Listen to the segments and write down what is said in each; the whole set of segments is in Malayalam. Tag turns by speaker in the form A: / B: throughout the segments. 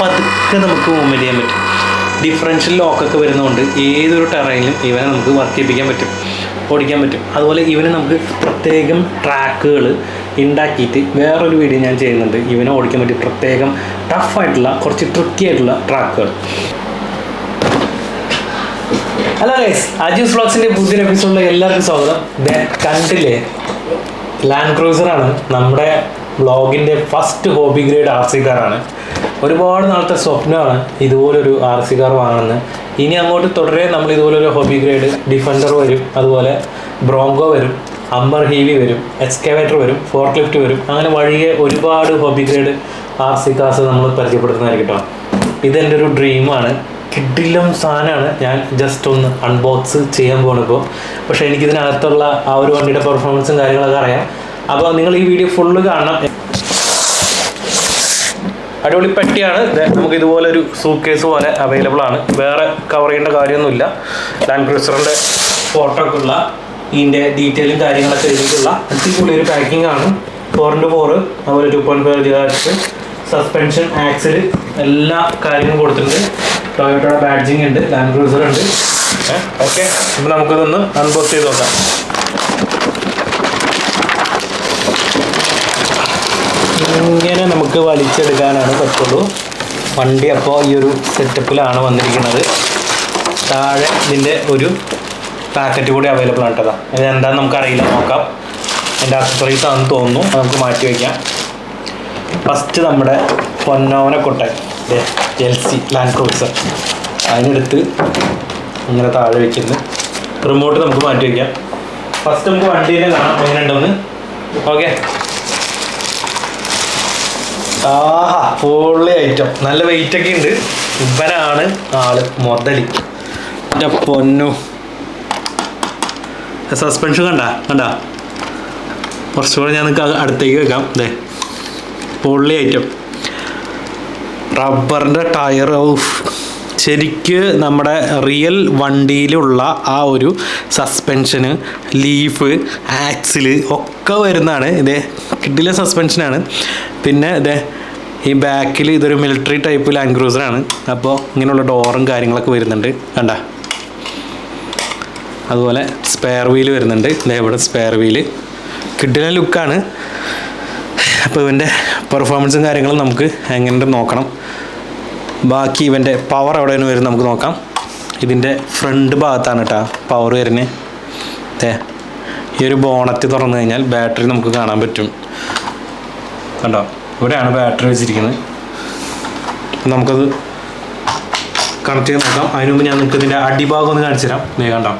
A: പതുക്കെ നമുക്ക് മൂവ്മെന്റ് ചെയ്യാൻ പറ്റും. ഡിഫറൻഷ്യൽ ലോക്കൊക്കെ വരുന്നതുകൊണ്ട് ഏതൊരു ടെറയിലും ഇവനെ നമുക്ക് വർക്ക് ചെയ്യിപ്പിക്കാൻ പറ്റും ഓടിക്കാൻ പറ്റും. അതുപോലെ ഇവന് നമുക്ക് പ്രത്യേകം ട്രാക്കുകൾ ഉണ്ടാക്കിയിട്ട് വേറൊരു വീഡിയോ ഞാൻ ചെയ്യുന്നുണ്ട്. ഇവനെ ഓടിക്കാൻ പറ്റി പ്രത്യേകം ടഫായിട്ടുള്ള കുറച്ച് ട്രിക്കി ആയിട്ടുള്ള ട്രാക്കുകൾ ഹലോ ഗൈസ് അജീസ് വ്ളോഗ്സിന്റെ പുതിയൊരു എപ്പിസോഡിൽ എല്ലാവർക്കും സ്വാഗതം. കണ്ടില്ലേ? ലാൻഡ് ക്രൂസറാണ് നമ്മുടെ ബ്ലോഗിന്റെ first hobby grade R C കാറാണ് ഒരുപാട് നാളത്തെ സ്വപ്നമാണ് ഇതുപോലൊരു ആർ സി കാർ വാങ്ങുന്നത്. ഇനി അങ്ങോട്ട് തുടരെ നമ്മൾ ഇതുപോലൊരു ഹോബി ഗ്രേഡ് ഡിഫൻഡർ വരും അതുപോലെ ബ്രോങ്കോ വരും അമ്പർ ഹീവി വരും എക്സ്കവേറ്റർ വരും ഫോർക്ക് ലിഫ്റ്റ് വരും. അങ്ങനെ വഴിയെ ഒരുപാട് hobby grade R C cars നമ്മൾ പരിചയപ്പെടുത്തുന്നതായിരിക്കും ഇതെന്റെ ഒരു ഡ്രീമാണ് കിഡിലും സാധനമാണ്. ഞാൻ ജസ്റ്റ് ഒന്ന് അൺബോക്സ് ചെയ്യാൻ പോണിപ്പോൾ പക്ഷേ എനിക്കിതിനകത്തുള്ള ആ ഒരു വണ്ടിയുടെ പെർഫോമൻസും കാര്യങ്ങളൊക്കെ അറിയാം. അപ്പോൾ നിങ്ങൾ ഈ വീഡിയോ ഫുള്ള് കാണണം. അടിപൊളി പെട്ടിയാണ്. നമുക്ക് ഇതുപോലെ ഒരു സൂട്ട് കേസ് പോലെ അവൈലബിൾ ആണ്. വേറെ കവർ ചെയ്യേണ്ട കാര്യമൊന്നുമില്ല. ലാൻഡ് ക്രൂസറിന്റെ ഫോട്ടോ ഒക്കെ ഉള്ള ഇതിന്റെ ഡീറ്റെയിലും കാര്യങ്ങളൊക്കെ എഴുതിയിട്ടുള്ള അടിപൊളി ഒരു പാക്കിംഗ് ആണ്. ഫോർ ഇന്റു ഫോറ് അതുപോലെ two point five gigahertz suspension axle എല്ലാ കാര്യങ്ങളും കൊടുത്തിട്ടുണ്ട്. ടൊയോട്ടയുടെ ബാഡ്ജിങ് ഉണ്ട് ലാൻഡ് ക്രൂസർ ഉണ്ട്. ഓക്കെ അപ്പോൾ നമുക്കിതൊന്ന് അൺബോക്സ് ചെയ്ത് നോക്കാം. ഇങ്ങനെ നമുക്ക് വലിച്ചെടുക്കാനാണ് പറ്റുള്ളൂ. വണ്ടി അപ്പോൾ ഈ ഒരു സെറ്റപ്പിലാണ് വന്നിരിക്കുന്നത്. താഴെ ഇതിന്റെ ഒരു പാക്കറ്റ് കൂടി അവൈലബിൾ ആണ് കേട്ടോ. ഇത് എന്താണെന്ന് നമുക്കറിയില്ല. നോക്കാം. എന്റെ അക്സറീസ് ആണെന്ന് തോന്നുന്നു. നമുക്ക് മാറ്റി വയ്ക്കാം ഫസ്റ്റ് നമ്മുടെ പൊന്നോവന കൊട്ടൻ എൽ സി ലാൻഡ് ക്രൂസർ അതിനെടുത്ത് ഇങ്ങനെ താഴെ വയ്ക്കുന്നു റിമോട്ട് നമുക്ക് മാറ്റി വയ്ക്കാം ഫസ്റ്റ് നമുക്ക് വണ്ടിയിൽ തന്നെ കാണാം എങ്ങനെ ഉണ്ടെന്ന് ഓക്കെ ആഹാ ഫുള്ളി ഐറ്റം നല്ല വെയിറ്റ് ഒക്കെ ഉണ്ട്. ഇവനാണ് ആൾ മുതലി. എന്റെ പൊന്നു. സസ്പെൻഷൻ കണ്ട? കണ്ട? കുറച്ചുകൂടെ ഞാൻ നിങ്ങൾക്ക് അടുത്തേക്ക് വെക്കാം. അതെ പൊള്ളി ഐറ്റം റബ്ബറിന്റെ ടയർ ഓഫ് ശരിക്ക് നമ്മുടെ റിയൽ വണ്ടിയിലുള്ള ആ ഒരു സസ്പെൻഷന് ലീഫ് ആക്സിൽ ഒക്കെ വരുന്നതാണ്. ഇതേ കിഡിലെ സസ്പെൻഷനാണ് പിന്നെ ഇതേ ഈ ബാക്കിൽ ഇതൊരു മിലിറ്ററി ടൈപ്പ് ലാൻഡ് ക്രൂസറാണ് അപ്പോൾ ഇങ്ങനെയുള്ള ഡോറും കാര്യങ്ങളൊക്കെ വരുന്നുണ്ട്. കണ്ട? അതുപോലെ സ്പെയർ വീൽ വരുന്നുണ്ട്. ഇതേ ഇവിടെ സ്പെയർ വീൽ കിഡിലെ ലുക്കാണ് അപ്പോൾ ഇവന്റെ പെർഫോമൻസും കാര്യങ്ങളും നമുക്ക് എങ്ങനെ നോക്കണം. ബാക്കി ഇവന്റെ പവർ എവിടെയാണ് വരും നമുക്ക് നോക്കാം. ഇതിന്റെ ഫ്രണ്ട് ഭാഗത്താണ് കേട്ടോ പവർ വരുന്നത് ഏ ഈ ഒരു ബോണറ്റ് തുറന്നു കഴിഞ്ഞാൽ ബാറ്ററി നമുക്ക് കാണാൻ പറ്റും. കണ്ടോ? ഇവിടെയാണ് ബാറ്ററി വെച്ചിരിക്കുന്നത്. നമുക്കത് കണക്ട് ചെയ്ത് നോക്കാം. അതിനു മുമ്പ് ഞാൻ നിങ്ങൾക്ക് ഇതിന്റെ അടിഭാഗം ഒന്ന് കാണിച്ചു തരാം. നീ കണ്ടോ?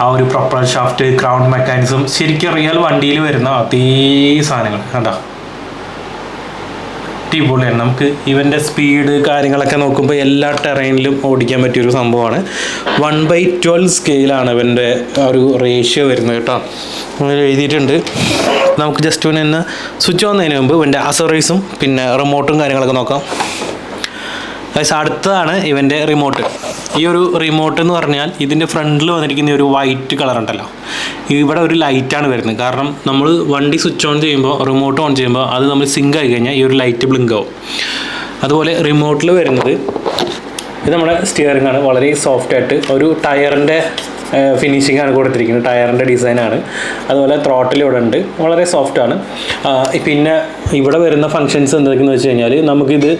A: ആ ഒരു പ്രൊപ്പർ ഷാഫ്റ്റ് ക്രൗൺ മെക്കാനിസം ശരിക്കും റിയൽ വണ്ടിയിൽ വരുന്ന അതേ സാധനങ്ങൾ. കണ്ടോ? അടിപൊളിയാണ്. നമുക്ക് ഇവന്റെ സ്പീഡ് കാര്യങ്ങളൊക്കെ നോക്കുമ്പോൾ എല്ലാ ടെറൈനിലും ഓടിക്കാൻ പറ്റിയൊരു സംഭവമാണ്. വൺ ബൈ ട്വൽവ് സ്കെയിലാണ് ഇവന്റെ ഒരു റേഷ്യോ വരുന്നത് കേട്ടോ. അങ്ങനെ എഴുതിയിട്ടുണ്ട്. നമുക്ക് ജസ്റ്റ് ഒന്ന് സ്വിച്ച് വന്നതിന് മുമ്പ് ഇവന്റെ അസറൈസും പിന്നെ റിമോട്ടും കാര്യങ്ങളൊക്കെ നോക്കാം. ഗൈസ് അടുത്തതാണ് ഇവന്റെ റിമോട്ട് ഈ ഒരു റിമോട്ട് എന്ന് പറഞ്ഞാൽ ഇതിന്റെ ഫ്രണ്ടിൽ വന്നിരിക്കുന്ന ഒരു വൈറ്റ് കളർ ഉണ്ടല്ലോ. ഇവിടെ ഒരു ലൈറ്റാണ് വരുന്നത്. കാരണം നമ്മൾ വണ്ടി സ്വിച്ച് ഓൺ ചെയ്യുമ്പോൾ റിമോട്ട് ഓൺ ചെയ്യുമ്പോൾ അത് നമ്മൾ സിങ്ക് ആയി കഴിഞ്ഞാൽ ഈ ഒരു ലൈറ്റ് ബ്ലിങ്ക് ആവും. അതുപോലെ റിമോട്ടിൽ വരുന്നത് ഇത് നമ്മുടെ സ്റ്റിയറിംഗ് ആണ്. വളരെ സോഫ്റ്റ് ആയിട്ട് ഒരു ടയറിന്റെ ഫിനിഷിംഗ് ആണ് കൊടുത്തിരിക്കുന്നത്. ടയറിന്റെ ഡിസൈനാണ് അതുപോലെ ത്രോട്ടിൽ ഇവിടെ ഉണ്ട്. വളരെ സോഫ്റ്റ് ആണ്. പിന്നെ ഇവിടെ വരുന്ന ഫങ്ഷൻസ് എന്തൊക്കെയെന്ന് വെച്ച് കഴിഞ്ഞാൽ നമുക്കിത്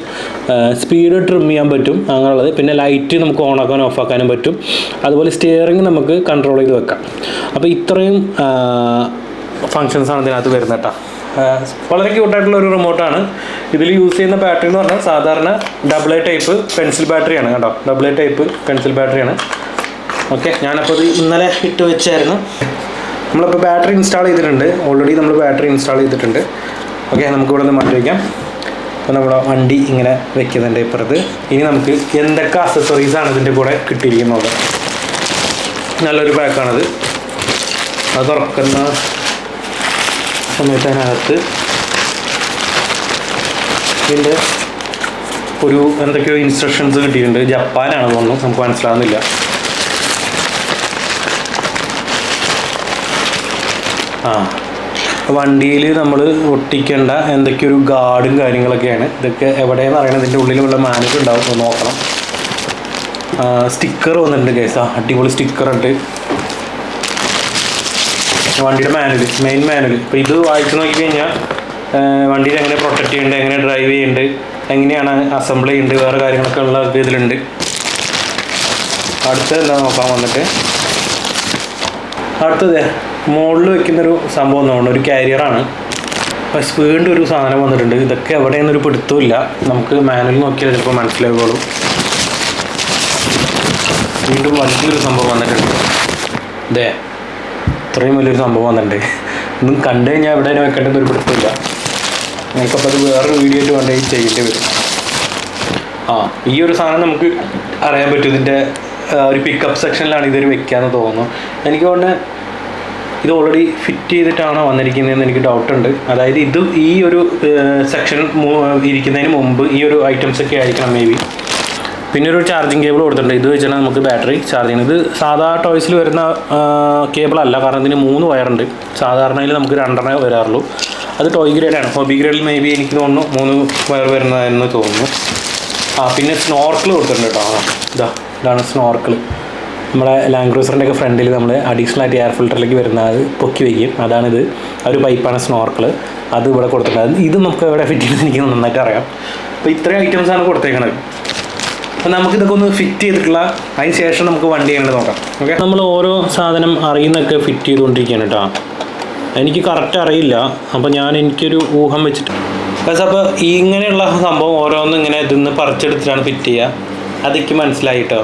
A: സ്പീഡ് ട്രിം ചെയ്യാൻ പറ്റും അങ്ങനെയുള്ളത്. പിന്നെ ലൈറ്റ് നമുക്ക് ഓൺ ആക്കാനും ഓഫ് ആക്കാനും പറ്റും. അതുപോലെ സ്റ്റിയറിംഗ് നമുക്ക് കൺട്രോൾ ചെയ്ത് വെക്കാം. അപ്പോൾ ഇത്രയും ഫങ്ഷൻസാണ് ഇതിനകത്ത് വരുന്നത് കേട്ടോ. വളരെ ക്യൂട്ടായിട്ടുള്ള ഒരു റിമോട്ടാണ് ഇതിൽ യൂസ് ചെയ്യുന്ന ബാറ്ററി എന്ന് പറഞ്ഞാൽ സാധാരണ ഡബിൾ എ ടൈപ്പ് പെൻസിൽ ബാറ്ററിയാണ് കേട്ടോ. ഡബിൾ എ ടൈപ്പ് പെൻസിൽ ബാറ്ററിയാണ് ഓക്കെ ഞാനപ്പോൾ ഇത് ഇന്നലെ ഇട്ട് വെച്ചായിരുന്നു. നമ്മളിപ്പോൾ ബാറ്ററി ഇൻസ്റ്റാൾ ചെയ്തിട്ടുണ്ട്. ഓൾറെഡി നമ്മൾ ബാറ്ററി ഇൻസ്റ്റാൾ ചെയ്തിട്ടുണ്ട്. ഓക്കെ നമുക്ക് ഇവിടെ നിന്ന് മാറ്റി വയ്ക്കാം അപ്പോൾ നമ്മുടെ വണ്ടി ഇങ്ങനെ വെക്കുന്നുണ്ട് ഇപ്പുറത്ത്. ഇനി നമുക്ക് എന്തൊക്കെ അക്സസറീസ് ആണ് ഇതിന്റെ കൂടെ കിട്ടിയിരിക്കുന്നത് നല്ലൊരു പാക്കാണത് അത് തുറക്കുന്ന സമയത്ത് അതിനകത്ത് ഇതിന്റെ ഒരു എന്തൊക്കെയോ ഇൻസ്ട്രക്ഷൻസ് കിട്ടിയിട്ടുണ്ട്. ജപ്പാനാണ് തോന്നുന്നു. നമുക്ക് മനസ്സിലാവുന്നില്ല. ആ. വണ്ടിയിൽ നമ്മൾ ഒട്ടിക്കേണ്ട എന്തൊക്കെ ഒരു ഗാർഡും കാര്യങ്ങളൊക്കെയാണ്. ഇതൊക്കെ എവിടെയെന്ന് അറിയണം ഇതിന്റെ ഉള്ളിലുള്ള മാനേജ് ഉണ്ടാവും. നോക്കണം. സ്റ്റിക്കർ വന്നിട്ടുണ്ട് കേസ അടിപൊളി സ്റ്റിക്കർ ഉണ്ട്. വണ്ടിയുടെ മാനുവൽ മെയിൻ മാനുവൽ ഇപ്പോൾ ഇത് വായിച്ചു നോക്കിക്കഴിഞ്ഞാൽ വണ്ടിയിൽ എങ്ങനെ പ്രൊട്ടക്ട് ചെയ്യേണ്ടത് എങ്ങനെ ഡ്രൈവ് ചെയ്യേണ്ടത് എങ്ങനെയാണ് അസംബിൾ ചെയ്യേണ്ടത് വേറെ കാര്യങ്ങളൊക്കെ ഉള്ള ഇത് ഇതിലുണ്ട്. അടുത്തത് എന്താ നോക്കാൻ വന്നിട്ട്? അടുത്തത് മുകളിൽ വെക്കുന്നൊരു സംഭവം തോന്നുന്നു ഒരു കാരിയറാണ് അപ്പോൾ വീണ്ടും ഒരു സാധനം വന്നിട്ടുണ്ട്. ഇതൊക്കെ എവിടെയെന്നൊരു പിടുത്തമില്ല നമുക്ക് മാനുവൽ നോക്കിയാൽ ചിലപ്പോൾ മനസ്സിലാവുകയുള്ളൂ വീണ്ടും വലിയൊരു സംഭവം വന്നിട്ടുണ്ട്. അതെ ഇത്രയും വലിയൊരു സംഭവം വന്നിട്ടുണ്ട്. ഇതും കണ്ടു കഴിഞ്ഞാൽ എവിടെ വെക്കേണ്ടത് ഒരു പിടുത്തമില്ല നിങ്ങൾക്കപ്പോൾ അത് വേറൊരു വീഡിയോ ആയിട്ട് വേണ്ടി ചെയ്യേണ്ടി വരും. ആ ഈ ഒരു സാധനം നമുക്ക് അറിയാൻ പറ്റും. ഇതിന്റെ ഒരു പിക്കപ്പ് സെക്ഷനിലാണ് ഇതൊരു വെക്കാന്ന് തോന്നുന്നു. എനിക്ക് തോന്നുന്നത് ഇത് ഓൾറെഡി ഫിറ്റ് ചെയ്തിട്ടാണോ വന്നിരിക്കുന്നതെന്ന് എനിക്ക് ഡൗട്ട് ഉണ്ട്. അതായത് ഇത് ഈ ഒരു സെക്ഷൻ ഇരിക്കുന്നതിന് മുമ്പ് ഈ ഒരു ഐറ്റംസ് ഒക്കെ ആയിരിക്കണം മേ ബി പിന്നെ ഒരു ചാർജിങ് കേബിൾ കൊടുത്തിട്ടുണ്ട്. ഇത് വെച്ചാൽ നമുക്ക് ബാറ്ററി ചാർജ് ചെയ്യുന്നത്. ഇത് സാധാ ടോയ്സിൽ വരുന്ന കേബിൾ അല്ല. കാരണം ഇതിന് മൂന്ന് വയറുണ്ട് സാധാരണയിൽ നമുക്ക് രണ്ടെണ്ണേ വരാറുള്ളൂ. അത് ടോയ് ഗ്രേഡാണ് ഹോബി ഗ്രേഡിൽ മേ ബി എനിക്ക് തോന്നുന്നു മൂന്ന് വയർ വരുന്നതെന്ന് തോന്നുന്നു. ആ പിന്നെ സ്നോർക്കിൾ കൊടുത്തിട്ടുണ്ട് കേട്ടോ ഇതാ ഇതാണ് സ്നോർക്കിൾ നമ്മളെ ലാൻഡ് ക്രൂസറിന്റെ ഒക്കെ ഫ്രണ്ടിൽ നമ്മൾ അഡീഷണൽ ആയിട്ട് എയർ ഫിൽറ്ററിലേക്ക് വരുന്ന അത് പൊക്കി വയ്ക്കും അതാണിത്. ആ ഒരു പൈപ്പാണ് സ്നോർക്കിൾ അത് ഇവിടെ കൊടുത്തിട്ടുണ്ട് ഇത് നമുക്ക് ഇവിടെ ഫിറ്റ് ചെയ്ത് എനിക്ക് നന്നായിട്ട് അറിയാം. അപ്പോൾ ഇത്രയും ഐറ്റംസാണ് കൊടുത്തേക്കണത്. അപ്പോൾ നമുക്ക് ഇതൊക്കെ ഒന്ന് ഫിറ്റ് ചെയ്തിട്ടുള്ള അതിന് ശേഷം നമുക്ക് വണ്ടി ചെയ്യേണ്ടത് നോക്കാം. ഓക്കെ നമ്മൾ ഓരോ സാധനം അറിയുന്നൊക്കെ ഫിറ്റ് ചെയ്തുകൊണ്ടിരിക്കുകയാണ് കേട്ടോ എനിക്ക് കറക്റ്റ് അറിയില്ല. അപ്പോൾ ഞാൻ എനിക്കൊരു ഊഹം വെച്ചിട്ട്. പക്ഷേ അപ്പോൾ ഇങ്ങനെയുള്ള സംഭവം ഓരോന്നും ഇങ്ങനെ ഇതിന്ന് പറിച്ചെടുത്തിട്ടാണ് ഫിറ്റ് ചെയ്യുക. അതെനിക്ക് മനസ്സിലായി കേട്ടോ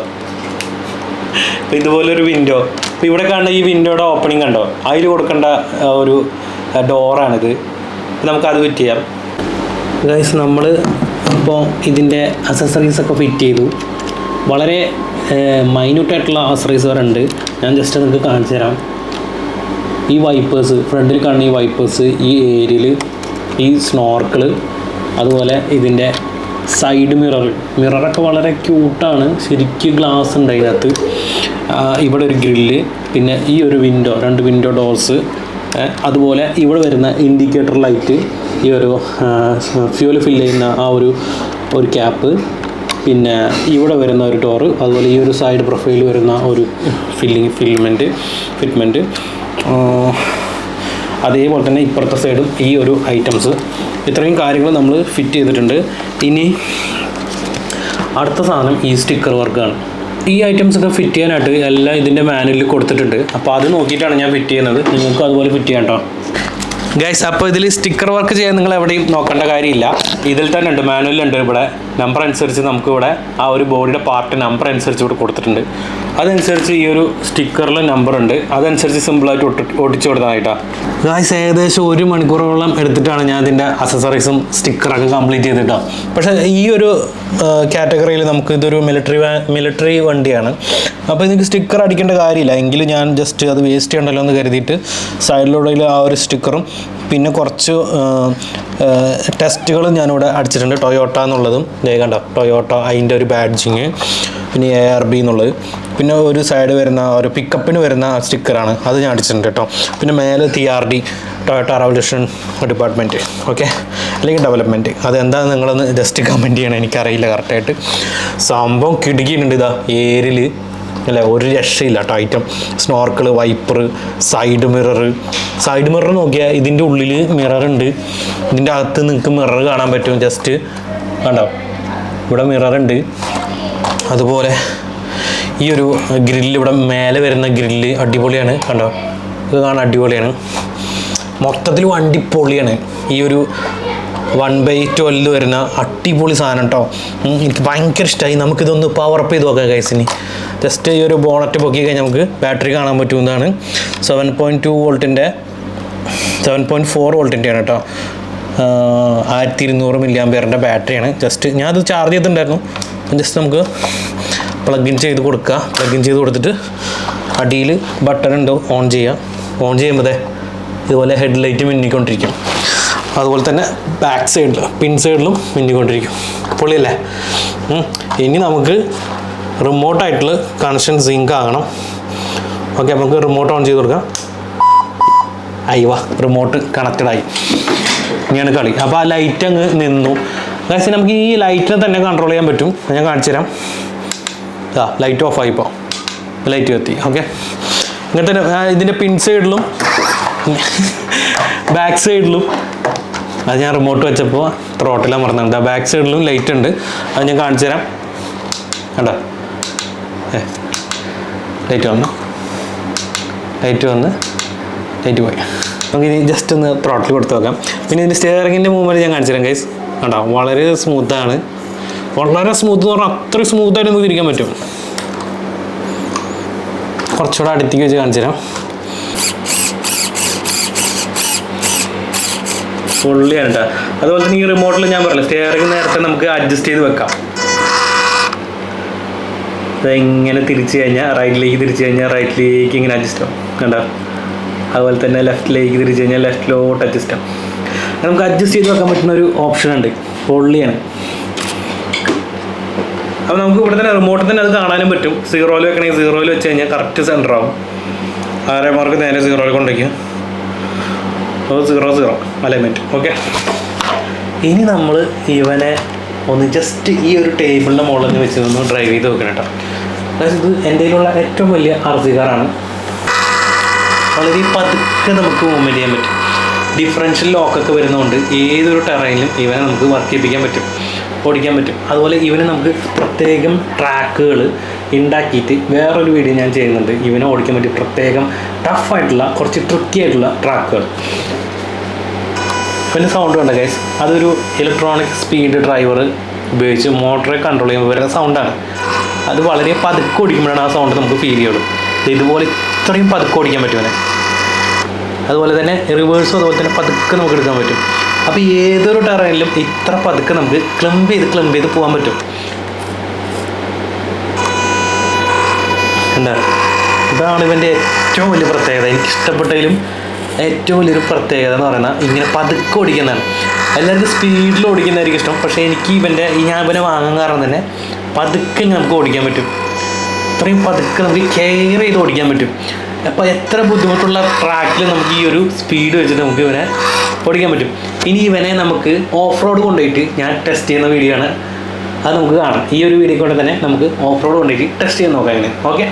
A: അപ്പോൾ ഇതുപോലൊരു വിൻഡോ ഇപ്പോൾ ഇവിടെ കാണുന്ന ഈ വിൻഡോയുടെ ഓപ്പണിംഗ് കണ്ടോ? അതിൽ കൊടുക്കേണ്ട ഒരു ഡോറാണിത് അത് ഫിറ്റ് ചെയ്യാം. ഗൈസ് നമ്മൾ ഇപ്പോൾ ഇതിന്റെ അസസറീസ് ഒക്കെ ഫിറ്റ് ചെയ്തു. വളരെ മൈന്യൂട്ടായിട്ടുള്ള അസസറീസ് വരെ ഉണ്ട്. ഞാൻ ജസ്റ്റ് നിങ്ങൾക്ക് കാണിച്ചു തരാം. ഈ വൈപ്പേഴ്സ് ഫ്രണ്ടിൽ കാണുന്ന ഈ വൈപ്പേഴ്സ് ഈ ഏരിയയിൽ ഈ സ്നോർക്കിൾ അതുപോലെ ഇതിന്റെ സൈഡ് മിറർ മിററൊക്കെ വളരെ ക്യൂട്ടാണ് ശരിക്കും ഗ്ലാസ് ഉണ്ട് അതിനകത്ത്. ഇവിടെ ഒരു ഗ്രില്ല് പിന്നെ ഈ ഒരു വിൻഡോ രണ്ട് വിൻഡോ ഡോർസ് അതുപോലെ ഇവിടെ വരുന്ന ഇൻഡിക്കേറ്റർ ലൈറ്റ് ഈ ഒരു ഫ്യൂൽ ഫിൽ ചെയ്യുന്ന ആ ഒരു ഒരു ക്യാപ്പ് പിന്നെ ഇവിടെ വരുന്ന ഒരു ഡോറ് അതുപോലെ ഈ ഒരു സൈഡ് പ്രൊഫൈൽ വരുന്ന ഒരു ഫില്ലിങ് ഫിൽമെന്റ് ഫിറ്റ്മെന്റ് അതേപോലെ തന്നെ ഇപ്പുറത്തെ സൈഡും ഈ ഒരു ഐറ്റംസ് ഇത്രയും കാര്യങ്ങൾ നമ്മൾ ഫിറ്റ് ചെയ്തിട്ടുണ്ട്. ഇനി അടുത്ത സാധനം ഈ സ്റ്റിക്കർ വർക്കാണ് ഈ ഐറ്റംസ് ഒക്കെ ഫിറ്റ് ചെയ്യാനായിട്ട് എല്ലാം ഇതിന്റെ മാനുവലിൽ കൊടുത്തിട്ടുണ്ട്. അപ്പോൾ അത് നോക്കിയിട്ടാണ് ഞാൻ ഫിറ്റ് ചെയ്യുന്നത്. നിങ്ങൾക്ക് അതുപോലെ ഫിറ്റ് ചെയ്യാം കേട്ടോ ഗൈസ് അപ്പോൾ ഇതിൽ സ്റ്റിക്കർ വർക്ക് ചെയ്യാൻ നിങ്ങൾ എവിടെയും നോക്കേണ്ട കാര്യമില്ല. ഇതിൽ തന്നെ ഉണ്ട് മാനുവലുണ്ട് ഇവിടെ. നമ്പർ അനുസരിച്ച് നമുക്ക് ഇവിടെ ആ ഒരു ബോഡിയുടെ പാർട്ട് നമ്പർ അനുസരിച്ച് ഇവിടെ കൊടുത്തിട്ടുണ്ട്. അതനുസരിച്ച് ഈ ഒരു സ്റ്റിക്കറിൽ നമ്പർ ഉണ്ട്. അതനുസരിച്ച് സിമ്പിളായിട്ട് ഒട്ടി ഒട്ടിച്ചു കൊടുത്തതായിട്ടാണ് ഗായ്സ് ഏകദേശം ഒരു മണിക്കൂറോളം എടുത്തിട്ടാണ് ഞാൻ ഇതിന്റെ അസസറീസും സ്റ്റിക്കറൊക്കെ കംപ്ലീറ്റ് ചെയ്തിട്ടോ. പക്ഷേ ഈ ഒരു കാറ്റഗറിയിൽ നമുക്ക് ഇതൊരു മിലിറ്ററി മിലിറ്ററി വണ്ടിയാണ്. അപ്പോൾ ഇതിന് സ്റ്റിക്കർ അടിക്കേണ്ട കാര്യമില്ല. എങ്കിലും ഞാൻ ജസ്റ്റ് അത് വേസ്റ്റ് ചെയ്യണ്ടല്ലോ എന്ന് കരുതിയിട്ട് സൈഡിലൂടെ ആ ഒരു സ്റ്റിക്കറും പിന്നെ കുറച്ച് ടെസ്റ്റുകൾ ഞാനിവിടെ അടിച്ചിട്ടുണ്ട്. ടൊയോട്ട എന്നുള്ളതും. ദേ കണ്ടോ ടൊയോട്ട അതിന്റെ ഒരു ബാഡ്ജിങ് പിന്നെ എ ആർ ബി എന്നുള്ളത്. പിന്നെ ഒരു സൈഡ് വരുന്ന ഒരു പിക്കപ്പിന് വരുന്ന സ്റ്റിക്കറാണ്. അത് ഞാൻ അടിച്ചിട്ടുണ്ട് കേട്ടോ. പിന്നെ മേലെ T R D Toyota revolution department okay അല്ലെങ്കിൽ ഡെവലപ്മെന്റ് അതെന്താണെന്ന് നിങ്ങളൊന്ന് ജസ്റ്റ് കമന്റ് ചെയ്യണം. എനിക്കറിയില്ല കറക്റ്റായിട്ട് സംഭവം കിടുകിയിട്ടുണ്ട് ഇതാ ഏരിൽ അല്ലേ? ഒരു രക്ഷയില്ല കേട്ടോ item snorkel wiper side mirror side mirror നോക്കിയാൽ ഇതിന്റെ ഉള്ളിൽ മിറർ ഉണ്ട്. ഇതിന്റെ അകത്ത് നിങ്ങൾക്ക് മിറർ കാണാൻ പറ്റും. ജസ്റ്റ് കണ്ടോ? ഇവിടെ മിറർ ഉണ്ട്. അതുപോലെ ഈ ഒരു ഗ്രില്ല് ഇവിടെ മേലെ വരുന്ന ഗ്രില്ല് അടിപൊളിയാണ്. കണ്ടോ? ഇത് കാണാൻ അടിപൊളിയാണ്. മൊത്തത്തിൽ വണ്ടി പൊളിയാണ്. ഈ ഒരു വൺ ബൈ ട്വൽവ് വരുന്ന അടിപൊളി സാധനം കേട്ടോ എനിക്ക് ഭയങ്കര ഇഷ്ടമായി നമുക്കിതൊന്ന് പവർ അപ്പ് ചെയ്ത് നോക്കാം ഗൈസിന് ജസ്റ്റ് ഈ ഒരു ബോണറ്റ് പൊക്കി കഴിഞ്ഞാൽ നമുക്ക് ബാറ്ററി കാണാൻ പറ്റുന്നതാണ്. സെവൻ പോയിന്റ് ടു വോൾട്ടിന്റെ സെവൻ പോയിന്റ് ഫോർ വോൾട്ടിന്റെയാണ് കേട്ടോ. ആയിരത്തി ഇരുന്നൂറ് മില്ലി ആംബിയറിന്റെ ബാറ്ററിയാണ് ജസ്റ്റ് ഞാനത് ചാർജ് ചെയ്തിട്ടുണ്ടായിരുന്നു. ജസ്റ്റ് നമുക്ക് പ്ലഗ് ഇൻ ചെയ്ത് കൊടുക്കുക പ്ലഗ് ഇൻ ചെയ്ത് കൊടുത്തിട്ട് അടിയിൽ ബട്ടൺ ഉണ്ട് ഓൺ ചെയ്യുക ഓൺ ചെയ്യുമ്പോൾ ഇതുപോലെ ഹെഡ് ലൈറ്റ് മിന്നിക്കൊണ്ടിരിക്കും. അതുപോലെ തന്നെ ബാക്ക് സൈഡിൽ പിൻ സൈഡിലും മിന്നിക്കൊണ്ടിരിക്കും. പൊളിയല്ലേ. ഇനി നമുക്ക് റിമോട്ടായിട്ടുള്ള കണക്ഷൻ സിങ്ക് ആകണം. ഓക്കെ നമുക്ക് റിമോട്ട് ഓൺ ചെയ്ത് കൊടുക്കാം. അയ്യവ റിമോട്ട് കണക്റ്റഡ് ആയി. ഇങ്ങനെയാണ് കളി. അപ്പോൾ ആ ലൈറ്റ് അങ്ങ് നിന്നു. ഗൈസ് നമുക്ക് ഈ ലൈറ്റിനെ തന്നെ കൺട്രോൾ ചെയ്യാൻ പറ്റും. ഞാൻ കാണിച്ചു തരാം. ആ ലൈറ്റ് ഓഫ് ആയി ഇപ്പോൾ ലൈറ്റ് കത്തി ഓക്കെ ഇങ്ങനത്തെ ഇതിന്റെ പിൻ സൈഡിലും ബാക്ക് സൈഡിലും അത് ഞാൻ റിമോട്ട് വെച്ചപ്പോൾ ത്രോട്ടിലാണ് മറന്നിട്ടുണ്ട് ആ ബാക്ക് സൈഡിലും ലൈറ്റ് ഉണ്ട്. അത് ഞാൻ കാണിച്ചു തരാം. കണ്ടോ? ഏ ലൈറ്റ് വന്നു. ലൈറ്റ് വന്ന് ലൈറ്റ് പോയി. നമുക്കിനി ജസ്റ്റ് ഒന്ന് ത്രോട്ടിൽ കൊടുത്ത് നോക്കാം. പിന്നെ ഇതിന്റെ സ്റ്റിയറിങ്ങിന്റെ മൂവ്മെന്റ് ഞാൻ കാണിച്ചു തരാം ഗൈസ് കണ്ടോ? വളരെ സ്മൂത്താണ് വളരെ സ്മൂത്ത് എന്ന് പറഞ്ഞാൽ അത്രയും സ്മൂത്തായിട്ട് നമുക്ക് തിരിക്കാൻ പറ്റും. കുറച്ചുകൂടെ അടുത്തേക്ക് വെച്ച് കാണിച്ചു തരാം. ഫുള്ളിയാണ് കേട്ടോ അതുപോലെ തന്നെ ഈ റിമോട്ടിൽ ഞാൻ പറഞ്ഞില്ല സ്റ്റിയറിംഗ് നേരത്തെ നമുക്ക് അഡ്ജസ്റ്റ് ചെയ്ത് വെക്കാം. ഇങ്ങനെ തിരിച്ചു കഴിഞ്ഞാൽ റൈറ്റിലേക്ക് തിരിച്ചു കഴിഞ്ഞാൽ റൈറ്റിലേക്ക് ഇങ്ങനെ അഡ്ജസ്റ്റ് ആവും. കണ്ടോ? അതുപോലെ തന്നെ ലെഫ്റ്റിലേക്ക് തിരിച്ചു കഴിഞ്ഞാൽ ലെഫ്റ്റിലോട്ട് അഡ്ജസ്റ്റ് ആവും. നമുക്ക് അഡ്ജസ്റ്റ് ചെയ്ത് വെക്കാൻ പറ്റുന്ന ഒരു ഓപ്ഷൻ ഉണ്ട്. പൊള്ളിയാണ്. അപ്പോൾ നമുക്ക് ഇവിടെ തന്നെ റിമോട്ടിൽ തന്നെ അത് കാണാനും പറ്റും. സീറോയിൽ വെക്കണമെങ്കിൽ സീറോയിൽ വെച്ച് കഴിഞ്ഞാൽ കറക്റ്റ് സെന്റർ ആവും. ആരെ മാർക്ക് നേരെ സീറോയിൽ കൊണ്ടുവയ്ക്കുക. അപ്പോൾ സീറോ സീറോ അലൈൻമെന്റ് ഓക്കെ ഇനി നമ്മൾ ഇവനെ ഒന്ന് ജസ്റ്റ് ഈ ഒരു ടേബിളിന്റെ മുകളിൽ വെച്ച് ഒന്ന് ഡ്രൈവ് ചെയ്ത് നോക്കണം കേട്ടോ. അതായത് ഇത് എന്റെ ഏറ്റവും വലിയ ആർസി കാറാണ്. വളരെ പതുക്കെ നമുക്ക് മൂവ്മെന്റ് ചെയ്യാൻ പറ്റും. ഡിഫറൻഷ്യൽ ലോക്കൊക്കെ വരുന്നതുകൊണ്ട് ഏതൊരു ടെറയിലും ഇവനെ നമുക്ക് വർക്ക് ചെയ്യിപ്പിക്കാൻ പറ്റും ഓടിക്കാൻ പറ്റും. അതുപോലെ ഇവന് നമുക്ക് പ്രത്യേകം ട്രാക്കുകൾ ഉണ്ടാക്കിയിട്ട് വേറൊരു വീഡിയോ ഞാൻ ചെയ്യുന്നുണ്ട്. ഇവനെ ഓടിക്കാൻ പറ്റി പ്രത്യേകം ടഫായിട്ടുള്ള കുറച്ച് ട്രിക്കി ആയിട്ടുള്ള ട്രാക്കുകൾ പിന്നെ സൗണ്ട് വേണ്ട ഗൈസ് അതൊരു ഇലക്ട്രോണിക് സ്പീഡ് ഡ്രൈവർ ഉപയോഗിച്ച് മോട്ടറെ കൺട്രോൾ ചെയ്യുമ്പോൾ വരുന്ന സൗണ്ടാണ് അത് വളരെ പതുക്കെ ഓടിക്കുമ്പോഴാണ് ആ സൗണ്ട് നമുക്ക് ഫീൽ ചെയ്യുള്ളൂ. ഇത് ഇതുപോലെ ഇത്രയും പതുക്കെ ഓടിക്കാൻ പറ്റുമനെ അതുപോലെ തന്നെ റിവേഴ്സും അതുപോലെ തന്നെ പതുക്കെ നമുക്ക് എടുക്കാൻ പറ്റും. അപ്പോൾ ഏതൊരു ടറയിലും ഇത്ര പതുക്കെ നമുക്ക് ക്ലംബ് ചെയ്ത് ക്ലംബ് ചെയ്ത് പോകാൻ പറ്റും. എന്താ? ഇതാണ് ഇവന്റെ ഏറ്റവും വലിയ പ്രത്യേകത. എനിക്ക് ഇഷ്ടപ്പെട്ടതിലും ഏറ്റവും വലിയൊരു പ്രത്യേകത എന്ന് പറയുന്നത് ഇങ്ങനെ പതുക്കെ ഓടിക്കുന്നതാണ്. എല്ലാവർക്കും സ്പീഡിൽ ഓടിക്കുന്നതായിരിക്കും ഇഷ്ടം. പക്ഷേ എനിക്ക് ഇവന്റെ ഞാൻ ഇവനെ വാങ്ങാൻ കാരണം തന്നെ പതുക്കെ നമുക്ക് ഓടിക്കാൻ പറ്റും. അത്രയും പതുക്കെ നമുക്ക് കെയർ ചെയ്ത് ഓടിക്കാൻ പറ്റും. അപ്പോൾ എത്ര ബുദ്ധിമുട്ടുള്ള ട്രാക്കിൽ നമുക്ക് ഈ ഒരു സ്പീഡ് വെച്ചിട്ട് നമുക്ക് ഇവനെ ഓടിക്കാൻ പറ്റും. ഇനി ഇവനെ നമുക്ക് ഓഫ് റോഡ് കൊണ്ടുപോയിട്ട് ഞാൻ ടെസ്റ്റ് ചെയ്യുന്ന വീഡിയോ ആണ്. അത് നമുക്ക് കാണാം. ഈ ഒരു വീഡിയോ കൊണ്ട് തന്നെ നമുക്ക് ഓഫ് റോഡ് കൊണ്ടുപോയിട്ട് ടെസ്റ്റ് ചെയ്യാൻ നോക്കാം ഇങ്ങനെ ഓക്കെ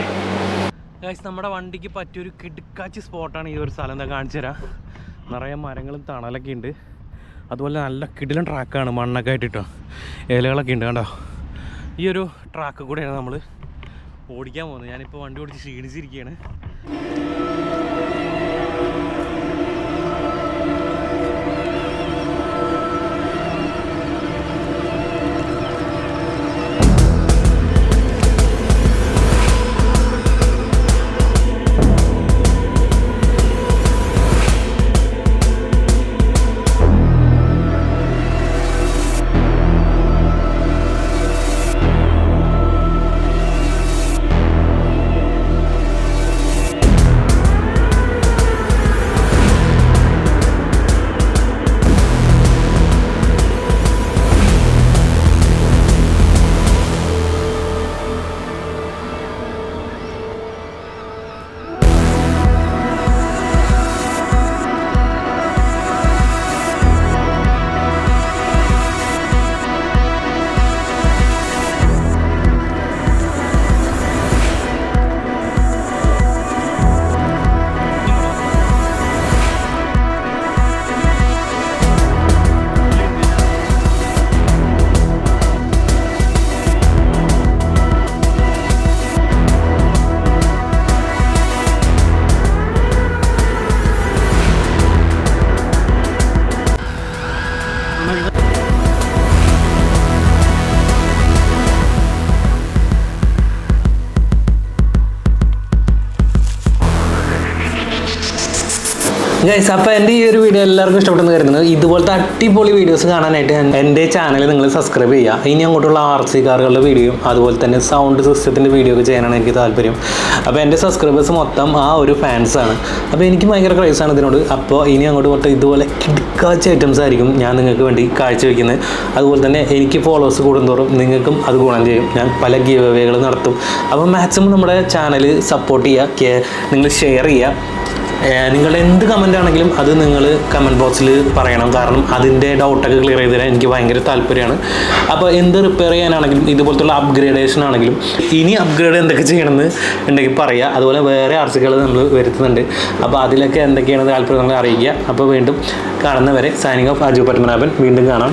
A: നമ്മുടെ വണ്ടിക്ക് പറ്റിയൊരു കിടുക്കാച്ചി സ്പോട്ടാണ് ഈ ഒരു സ്ഥലം. എന്താ കാണിച്ചു തരാം. നിറയെ മരങ്ങളും തണലൊക്കെ ഉണ്ട്. അതുപോലെ നല്ല കിടിലൻ ട്രാക്കാണ് മണ്ണൊക്കെ ആയിട്ട് കേട്ടോ ഇലകളൊക്കെ ഉണ്ട് കണ്ടോ? ഈ ഒരു ട്രാക്ക് കൂടെയാണ് നമ്മൾ ഓടിക്കാൻ പോകുന്നത്. ഞാനിപ്പോൾ വണ്ടി ഓടിച്ച് ക്ഷീണിച്ചിരിക്കുകയാണ്. ഗൈസ് അപ്പോൾ എന്റെ ഈ ഒരു വീഡിയോ എല്ലാവർക്കും ഇഷ്ടപ്പെട്ടെന്ന് കരുതുന്നു. ഇതുപോലത്തെ അടിപൊളി വീഡിയോസ് കാണാനായിട്ട് എന്റെ ചാനൽ നിങ്ങൾ സബ്സ്ക്രൈബ് ചെയ്യുക ഇനി അങ്ങോട്ടുള്ള ആർ സി കാറുകളുടെ വീഡിയോയും അതുപോലെ തന്നെ സൗണ്ട് സിസ്റ്റത്തിന്റെ വീഡിയോ ഒക്കെ ചെയ്യാനാണ് എനിക്ക് താല്പര്യം. അപ്പോൾ എന്റെ സബ്സ്ക്രൈബേഴ്സ് മൊത്തം ആ ഒരു ഫാൻസാണ് അപ്പോൾ എനിക്ക് ഭയങ്കര ക്രൈസാണ് ഇതിനോട്. അപ്പോൾ ഇനി അങ്ങോട്ട് മൊത്തം ഇതുപോലെ കിടക്കാച്ച ഐറ്റംസ് ആയിരിക്കും ഞാൻ നിങ്ങൾക്ക് വേണ്ടി കാഴ്ചവെക്കുന്നത്. അതുപോലെ തന്നെ എനിക്ക് ഫോളോവേഴ്സ് കൂടുന്തോറും നിങ്ങൾക്കും അത് ഗുണം ചെയ്യും. ഞാൻ പല ഗീവ് വേകൾ നടത്തും. അപ്പോൾ മാക്സിമം നമ്മുടെ ചാനൽ സപ്പോർട്ട് ചെയ്യുക നിങ്ങൾ ഷെയർ ചെയ്യുക നിങ്ങളുടെ എന്ത് കമന്റ് ആണെങ്കിലും അത് നിങ്ങൾ കമന്റ് ബോക്സിൽ പറയണം. കാരണം അതിന്റെ ഡൗട്ടൊക്കെ ക്ലിയർ ചെയ്ത് തരാൻ എനിക്ക് ഭയങ്കര താല്പര്യമാണ്. അപ്പോൾ എന്ത് റിപ്പയർ ചെയ്യാനാണെങ്കിലും ഇതുപോലത്തുള്ള അപ്ഗ്രേഡേഷൻ ആണെങ്കിലും ഇനി അപ്ഗ്രേഡ് എന്തൊക്കെ ചെയ്യണമെന്ന് ഉണ്ടെങ്കിൽ പറയുക അതുപോലെ വേറെ ആർസികൾ നമ്മൾ വരുത്തുന്നുണ്ട്. അപ്പോൾ അതിലൊക്കെ എന്തൊക്കെയാണ് താല്പര്യം നമ്മൾ അറിയിക്കുക. അപ്പോൾ വീണ്ടും കാണുന്നവരെ സൈനിങ് ഓഫ് അജു പത്മനാഭൻ. വീണ്ടും കാണാം.